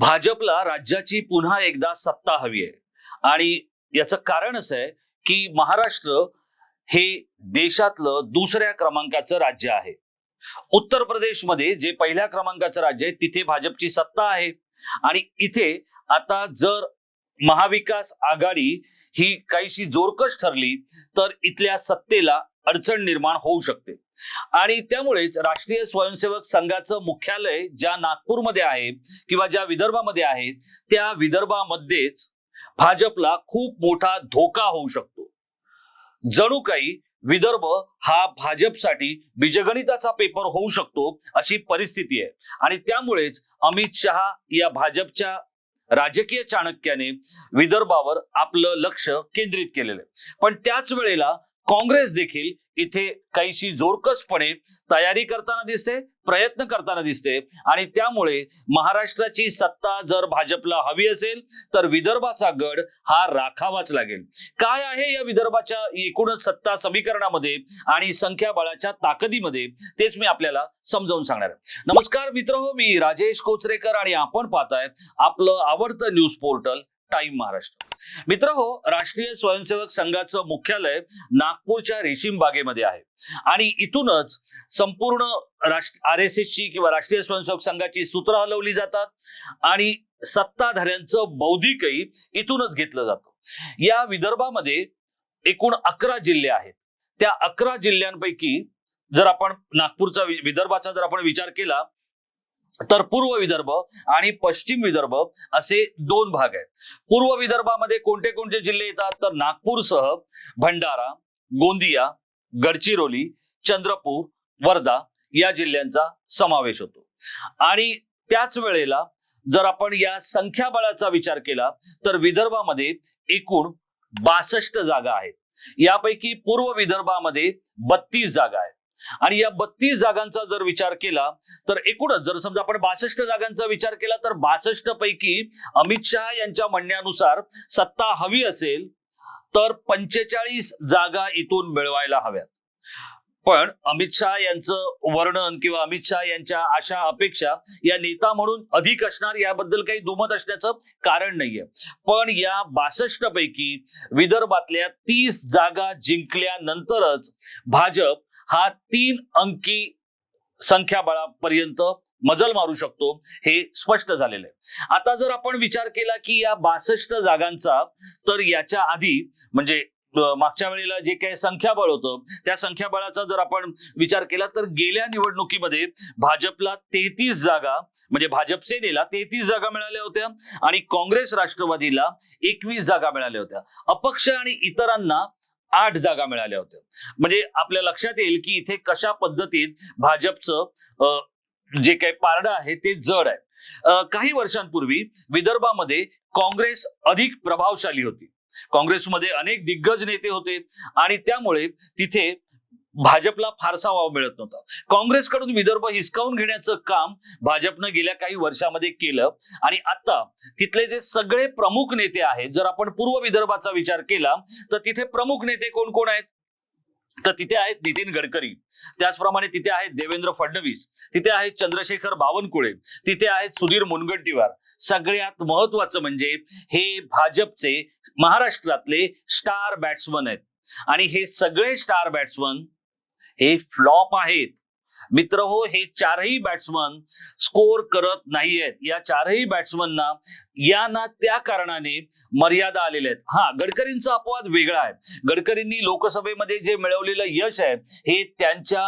भाजपला राज्याची पुन्हा एकदा सत्ता हवी आहे. आणि याचं कारण असं आहे की महाराष्ट्र हे देशातलं दुसऱ्या क्रमांकाचं राज्य आहे. उत्तर प्रदेशमध्ये जे पहिल्या क्रमांकाचं राज्य आहे तिथे भाजपची सत्ता आहे. आणि इथे आता जर महाविकास आघाडी ही काहीशी जोरकस ठरली तर इथल्या सत्तेला अडचण निर्माण होऊ शकते. आणि त्यामुळेच राष्ट्रीय स्वयंसेवक संघाचं मुख्यालय ज्या नागपूरमध्ये आहे किंवा ज्या विदर्भामध्ये आहे त्या विदर्भामध्येच भाजपला खूप मोठा धोका होऊ शकतो. जणू काही विदर्भ हा भाजपसाठी बीजगणिताचा पेपर होऊ शकतो अशी परिस्थिती आहे. आणि त्यामुळेच अमित शहा या भाजपच्या राजकीय चाणक्याने विदर्भावर आपलं लक्ष केंद्रित केलेलं आहे. पण त्याच वेळेला काँग्रेस देखील इथे काहीशी जोरकसपणे तयारी करताना दिसते प्रयत्न करताना दिसते. आणि त्यामुळे महाराष्ट्राची सत्ता जर भाजपला हवी असेल तर विदर्भाचा गड हा राखावाच लागेल. काय आहे या विदर्भाच्या एकूणच सत्ता समीकरणामध्ये आणि संख्याबळाच्या ताकदीमध्ये? तेच मी आपल्याला समजावून सांगणार आहे. नमस्कार मित्र हो मी राजेश कोचरेकर आणि आपण पाहताय आपलं आवडतं न्यूज पोर्टल टाइम महाराष्ट्र. मित्र हो राष्ट्रीय स्वयंसेवक संघाचं मुख्यालय नागपूरच्या रेशीम बागेमध्ये आहे. आणि इथूनच संपूर्ण राष्ट्र आर एस एसची किंवा राष्ट्रीय स्वयंसेवक संघाची सूत्र हलवली जातात आणि सत्ताधाऱ्यांचं बौद्धिकही इथूनच घेतलं जातं. या विदर्भामध्ये एकूण अकरा जिल्हे आहेत. त्या अकरा जिल्ह्यांपैकी जर आपण नागपूरचा विदर्भाचा जर आपण विचार केला तर पूर्व विदर्भ आणि पश्चिम विदर्भ असे दोन भाग आहेत. पूर्व विदर्भामध्ये कोणते कोणते जिल्हे येतात? तर नागपूरसह भंडारा गोंदिया गडचिरोली चंद्रपूर वर्धा या जिल्ह्यांचा समावेश होतो. आणि त्याच वेळेला जर आपण या संख्याबळाचा विचार केला तर विदर्भामध्ये एकूण बासष्ट जागा आहेत. यापैकी पूर्व विदर्भामध्ये बत्तीस जागा आहेत. आणि या बत्तीस जागांचा जर विचार केला तर एकूणच जर समजा आपण बासष्ट जागांचा विचार केला तर बासष्ट पैकी अमित शहा यांच्या म्हणण्यानुसार सत्ता हवी असेल तर पंचेचाळीस जागा इथून मिळवायला हव्यात. पण अमित शहा यांचं वर्णन किंवा अमित शहा यांच्या आशा अपेक्षा या नेता म्हणून अधिक असणार याबद्दल काही दुमत असण्याचं कारण नाहीये. पण या बासष्ट पैकी विदर्भातल्या तीस जागा जिंकल्यानंतरच भाजप हा तीन अंकी संख्याबळापर्यंत मजल मारू शकतो हे स्पष्ट झालेलं आहे. आता जर आपण विचार केला की या बासष्ट जागांचा तर याच्या आधी म्हणजे मागच्या वेळेला जे काही संख्याबळ होतं त्या संख्याबळाचा जर आपण विचार केला तर गेल्या निवडणुकीमध्ये भाजपला तेहतीस जागा म्हणजे भाजप सेनेला तेहतीस जागा मिळाल्या होत्या आणि काँग्रेस राष्ट्रवादीला एकवीस जागा मिळाल्या होत्या. अपक्ष आणि इतरांना आठ जागा मिळाल्या होत्या. म्हणजे आपल्या लक्षात येईल की इथे कशा पद्धतीत भाजपचं अं, जे काही पारडं आहे ते जड आहे. काही वर्षांपूर्वी विदर्भामध्ये काँग्रेस अधिक प्रभावशाली होती. काँग्रेसमध्ये अनेक दिग्गज नेते होते आणि त्यामुळे तिथे भाजपला फारसा वाव मिळत नव्हता. काँग्रेसकडून विदर्भ हिसकावून घेण्याचं काम भाजपनं गेल्या काही वर्षामध्ये केलं. आणि आता तिथले जे सगळे प्रमुख नेते आहेत जर आपण पूर्व विदर्भाचा विचार केला तर तिथे प्रमुख नेते कोण कोण आहेत? तर तिथे आहेत नितीन गडकरी. त्याचप्रमाणे तिथे आहेत देवेंद्र फडणवीस. तिथे आहेत चंद्रशेखर बावनकुळे. तिथे आहेत सुधीर मुनगंटीवार. सगळ्यात महत्वाचं म्हणजे हे भाजपचे महाराष्ट्रातले स्टार बॅट्समन आहेत. आणि हे सगळे स्टार बॅट्समन हे फ्लॉप आहेत. मित्र हो हे चारही बॅट्समन स्कोर करत नाहीयेत. या चारही बॅट्समनना या ना त्या कारणाने मर्यादा आलेल्या आहेत. हा गडकरींचा अपवाद वेगळा आहे. गडकरींनी लोकसभेमध्ये जे मिळवलेलं यश आहे हे त्यांच्या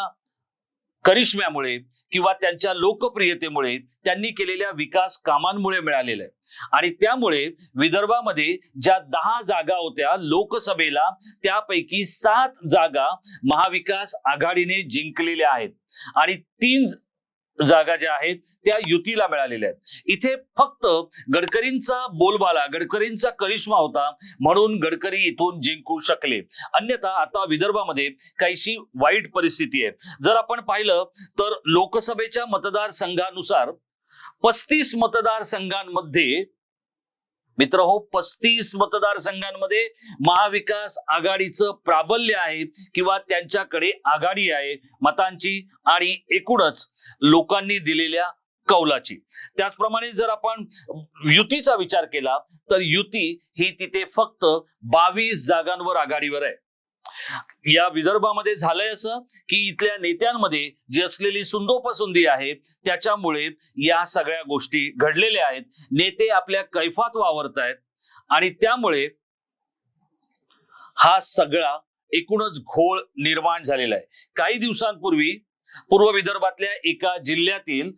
करिश्म्यामुळे किंवा त्यांच्या लोकप्रियतेमुळे त्यांनी केलेल्या विकास कामांमुळे मिळालेलं आहे. आणि त्यामुळे विदर्भामध्ये ज्या दहा जागा होत्या लोकसभेला त्यापैकी सात जागा महाविकास आघाडीने जिंकलेल्या आहेत. आणि तीन जागा ज्या आहेत त्या युतीला मिळालेल्या आहेत. इथे फक्त गडकरींचा बोलबाला गडकरींचा करिश्मा होता म्हणून गडकरी इथून जिंकू शकले. अन्यथा आता विदर्भामध्ये काहीशी वाईट परिस्थिती आहे. जर आपण पाहिलं तर लोकसभेच्या मतदारसंघानुसार पस्तीस मतदारसंघांमध्ये मित्र हो पस्तीस मतदारसंघांमध्ये महाविकास आघाडीचं प्राबल्य आहे किंवा त्यांच्याकडे आघाडी आहे मतांची आणि एकूणच लोकांनी दिलेल्या कौलाची. त्याचप्रमाणे जर आपण युतीचा विचार केला तर युती ही तिथे फक्त बावीस जागांवर आघाडीवर आहे. या विदर्भामध्ये झालंय असं की इथल्या नेत्यांमध्ये जी असलेली सुंदोपसुंदी आहे त्याच्यामुळे या सगळ्या गोष्टी घडलेल्या आहेत. नेते आपल्या कैफात वावरत आहेत आणि त्यामुळे हा सगळा एकूणच घोळ निर्माण झालेला आहे. काही दिवसांपूर्वी पूर्व विदर्भातल्या एका जिल्ह्यातील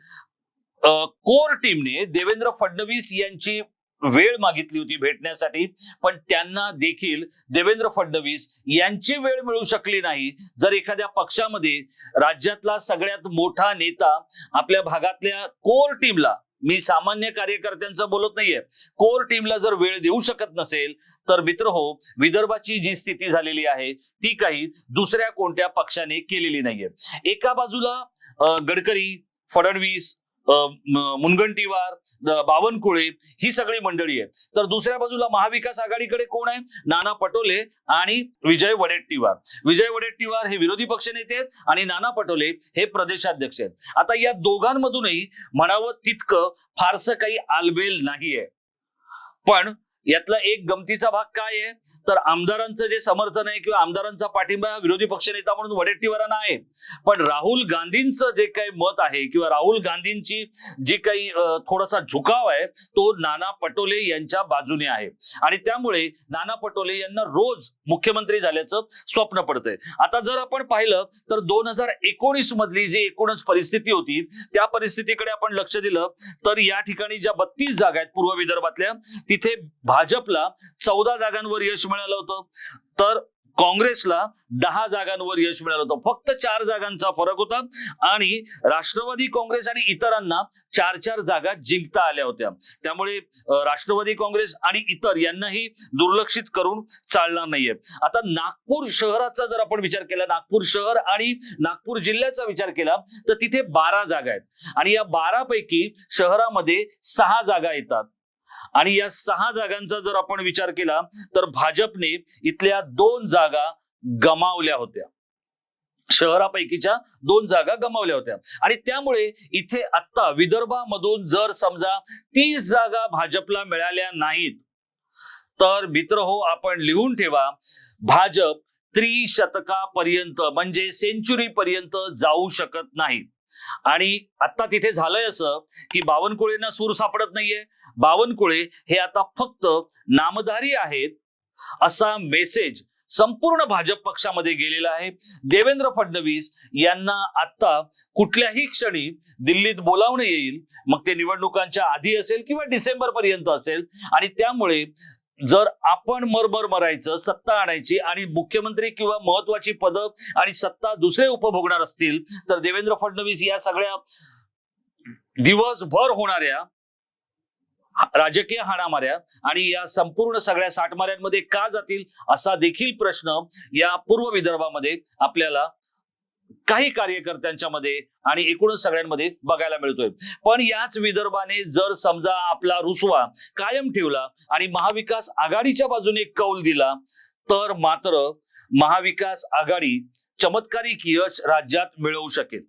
कोर टीमने देवेंद्र फडणवीस यांची वेळ मागितली होती भेटण्यासाठी पण त्यांना देखील देवेंद्र फडणवीस यांची वेळ मिळू शकली नाही. जर एखाद्या पक्षामध्ये राज्यातला सगळ्यात मोठा नेता आपल्या भागातल्या कोर टीमला मी सामान्य कार्यकर्त्यांचं बोलत नाहीये कोर टीमला जर वेळ देऊ शकत नसेल तर मित्र हो विदर्भाची जी स्थिती झालेली आहे ती काही दुसऱ्या कोणत्या पक्षाने केलेली नाहीये. एका बाजूला गडकरी फडणवीस मुनगंटीवार बावनकुळे ही सगळी मंडळी आहेत. तर दुसऱ्या बाजूला महाविकास आघाडीकडे कोण आहे नाना पटोले आणि विजय वडेट्टीवार. विजय वडेट्टीवार हे विरोधी पक्षनेते आहेत आणि नाना पटोले हे प्रदेशाध्यक्ष आहेत. आता या दोघांमधूनही म्हणावं तितकं फारसं काही आलबेल नाहीये. पण यातला एक गमतीचा भाग काय आहे? तर आमदारांचं जे समर्थन आहे किंवा आमदारांचा पाठिंबा विरोधी पक्षनेता म्हणून वडेट्टीवारांना आहे. पण राहुल गांधींचं जे काही मत आहे किंवा राहुल गांधींची जी काही थोडासा झुकाव आहे तो नाना पटोले यांच्या बाजूने आहे. आणि त्यामुळे नाना पटोले यांना रोज मुख्यमंत्री झाल्याचं स्वप्न पडतंय. आता जर आपण पाहिलं तर दोन हजार एकोणीस मधली जी एकूणच परिस्थिती होती त्या परिस्थितीकडे आपण लक्ष दिलं तर या ठिकाणी ज्या बत्तीस जागा आहेत पूर्व विदर्भातल्या तिथे भाजपला चौदा जागांवर यश मिळालं होतं. तर काँग्रेसला दहा जागांवर यश मिळालं होतं. फक्त चार जागांचा फरक होता आणि राष्ट्रवादी काँग्रेस आणि इतरांना चार चार जागा जिंकता आल्या होत्या. त्यामुळे राष्ट्रवादी काँग्रेस आणि इतर यांनाही दुर्लक्षित करून चालणार नाहीये. आता नागपूर शहराचा जर आपण विचार केला नागपूर शहर आणि नागपूर जिल्ह्याचा विचार केला तर तिथे बारा जागा आहेत. आणि या बारा पैकी शहरामध्ये सहा जागा येतात. आणि या सहा जागांचा जर आपण विचार केला तर भाजपने इथल्या दोन जागा गमावल्या होत्या. शहरापैकीच्या दोन जागा गमावल्या होत्या. आणि त्यामुळे इथे आता विदर्भामधून जर समजा तीस जागा भाजपला मिळाल्या नाहीत तर मित्र हो आपण लिहून ठेवा भाजप त्रिशतकापर्यंत म्हणजे सेंचुरी पर्यंत जाऊ शकत नाही. आणि आता तिथे झालंय असं की बावनकुळेंना सूर सापडत नाहीये बावनकुळे हे आता फक्त नामधारी आहेत असा मेसेज संपूर्ण भाजप पक्षामध्ये गेलेला आहे. देवेंद्र फडणवीस यांना आता कुठल्याही क्षणी दिल्लीत बोलावणं येईल. मग ते निवडणुकांच्या आधी असेल किंवा डिसेंबर पर्यंत असेल. आणि त्यामुळे जर आपण मरमर मरायचं सत्ता आणायची आणि मुख्यमंत्री किंवा महत्वाची पदं आणि सत्ता दुसरे उपभोगणार असतील तर देवेंद्र फडणवीस या सगळ्या दिवसभर होणाऱ्या राजकीय हाणामाऱ्या आणि या संपूर्ण सगळ्या साठमाऱ्यांमध्ये का जातील असा देखील प्रश्न या पूर्व विदर्भामध्ये आपल्याला काही कार्यकर्त्यांच्या मध्ये आणि एकूणच सगळ्यांमध्ये बघायला मिळतोय. पण याच विदर्भाने जर समजा आपला रुसवा कायम ठेवला आणि महाविकास आघाडीच्या बाजूने कौल दिला तर मात्र महाविकास आघाडी चमत्कारिक यश राज्यात मिळवू शकेल.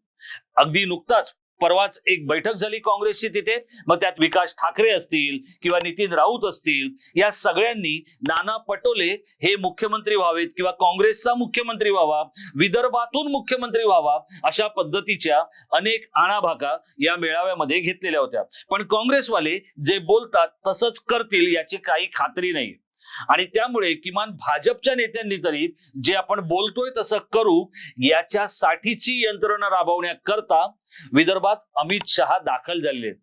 अगदी नुकताच परवाच एक बैठक झाली काँग्रेसची तिथे. मग त्यात विकास ठाकरे असतील किंवा नितीन राऊत असतील या सगळ्यांनी नाना पटोले हे मुख्यमंत्री व्हावेत किंवा काँग्रेसचा मुख्यमंत्री व्हावा विदर्भातून मुख्यमंत्री व्हावा अशा पद्धतीच्या अनेक आणाभाका या मेळाव्यामध्ये घेतलेल्या होत्या. पण काँग्रेसवाले जे बोलतात तसंच करतील याची काही खात्री नाही. आणि त्यामुळे किमान भाजपच्या नेत्यांनी तरी जे आपण बोलतोय तसं करू याच्यासाठीची यंत्रणा राबवण्याकरता विदर्भात अमित शहा दाखल झालेले आहेत.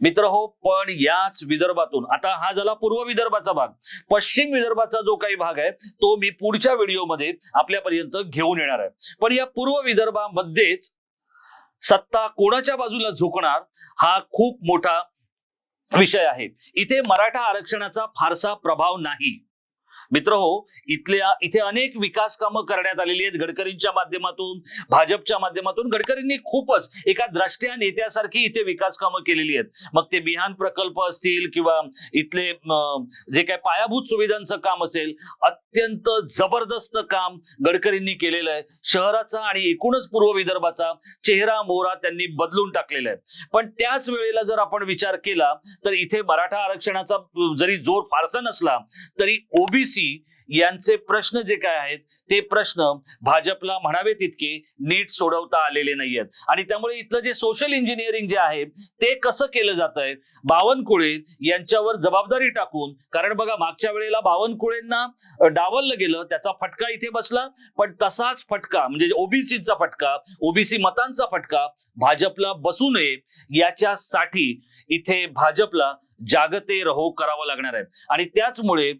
मित्र हो पण याच विदर्भातून आता हा झाला पूर्व विदर्भाचा भाग. पश्चिम विदर्भाचा जो काही भाग आहे तो मी पुढच्या व्हिडिओमध्ये आपल्यापर्यंत घेऊन येणार आहे. पण या पूर्व विदर्भामध्येच सत्ता कोणाच्या बाजूला झुकणार हा खूप मोठा विषय आहे. इथे मराठा आरक्षणाचा फारसा प्रभाव नाही. मित्र हो इथल्या इथे अनेक विकास कामं करण्यात आलेली आहेत. गडकरींच्या माध्यमातून भाजपच्या माध्यमातून. गडकरींनी खूपच एका द्रष्ट्या नेत्यासारखी इथे विकास कामं केलेली आहेत. मग ते बिहान प्रकल्प असतील किंवा इथले जे काय पायाभूत सुविधांचं काम असेल अत्यंत जबरदस्त काम गडकरींनी केलेलं आहे. शहराचा आणि एकूणच पूर्व विदर्भाचा चेहरा मोहरा त्यांनी बदलून टाकलेला आहे. पण त्याच वेळेला जर आपण विचार केला तर इथे मराठा आरक्षणाचा जरी जोर फारसा नसला तरी ओबीसी यांचे प्रश्न जे काय आहेत ते प्रश्न भाजपला म्हणावे तितके नीट सोडवता आलेले नाही आहेत आणि त्यामुळे इथलं जे सोशल इंजिनिअरिंग जे आहे ते कसं केलं जात आहे बावनकुळे यांच्यावर जबाबदारी टाकून कारण बघा मागच्या वेळेला बावनकुळेंना डावललं गेलं त्याचा फटका इथे बसला पण तसाच फटका म्हणजे ओबीसीचा फटका ओबीसी मतांचा फटका भाजपला बसू नये याच्यासाठी इथे भाजपला जागते रहो करावं लागणार आहे. आणि त्याचमुळे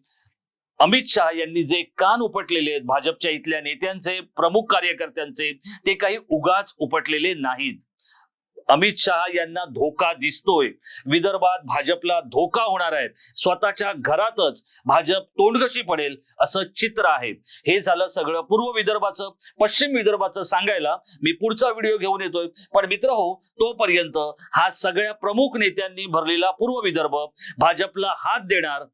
अमित शहा यांनी जे कान उपटलेले आहेत भाजपच्या इथल्या नेत्यांचे प्रमुख कार्यकर्त्यांचे ते काही उगाच उपटलेले नाहीत. अमित शहा यांना धोका दिसतोय. विदर्भात भाजपला धोका होणार आहे. स्वतःच्या घरातच भाजप तोंडकशी पडेल असं चित्र आहे. हे झालं सगळं पूर्व विदर्भाचं. पश्चिम विदर्भाचं सांगायला मी पुढचा व्हिडिओ घेऊन येतोय. पण मित्र हो तोपर्यंत हा सगळ्या प्रमुख नेत्यांनी भरलेला पूर्व विदर्भ भाजपला हात देणार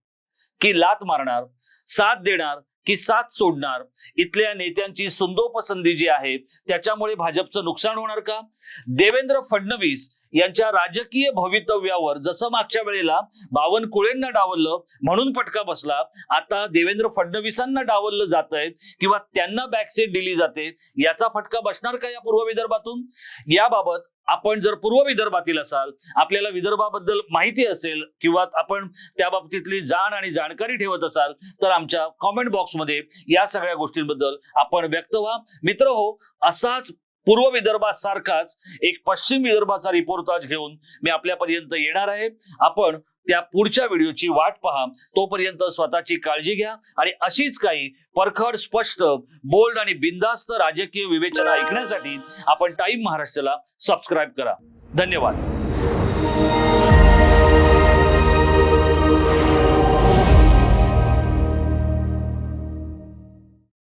की लात मारणार साथ देणार की साथ सोडणार. इथल्या नेत्यांची सुंदोपसंधी जी आहे त्याच्यामुळे भाजपचं नुकसान होणार का? देवेंद्र फडणवीस यांच्या राजकीय भवितव्यावर जसं मागच्या वेळेला बावनकुळेंना डावललं म्हणून पटका बसला आता देवेंद्र फडणवीसांना डावललं जात आहे किंवा त्यांना बॅकसीट दिली जाते याचा फटका बसणार का या पूर्व विदर्भातून? याबाबत आपण जर पूर्व विदर्भातील असाल आपल्याला विदर्भाबद्दल माहिती असेल किंवा आपण त्या बाबतीतली जाण आणि जाणकारी ठेवत असाल तर आमच्या कॉमेंट बॉक्समध्ये या सगळ्या गोष्टींबद्दल आपण व्यक्त व्हा. मित्र हो असाच पूर्व विदर्भासारखाच एक पश्चिम विदर्भाचा रिपोर्टाज घेऊन मी आपल्यापर्यंत येणार आहे. आपण त्या पुढच्या व्हिडिओची वाट पहा. तोपर्यंत स्वतःची काळजी घ्या आणि अशीच काही परखड स्पष्ट बोल्ड आणि बिंदास्त राजकीय विवेचना ऐकण्यासाठी आपण टाइम महाराष्ट्राला सबस्क्राईब करा. धन्यवाद.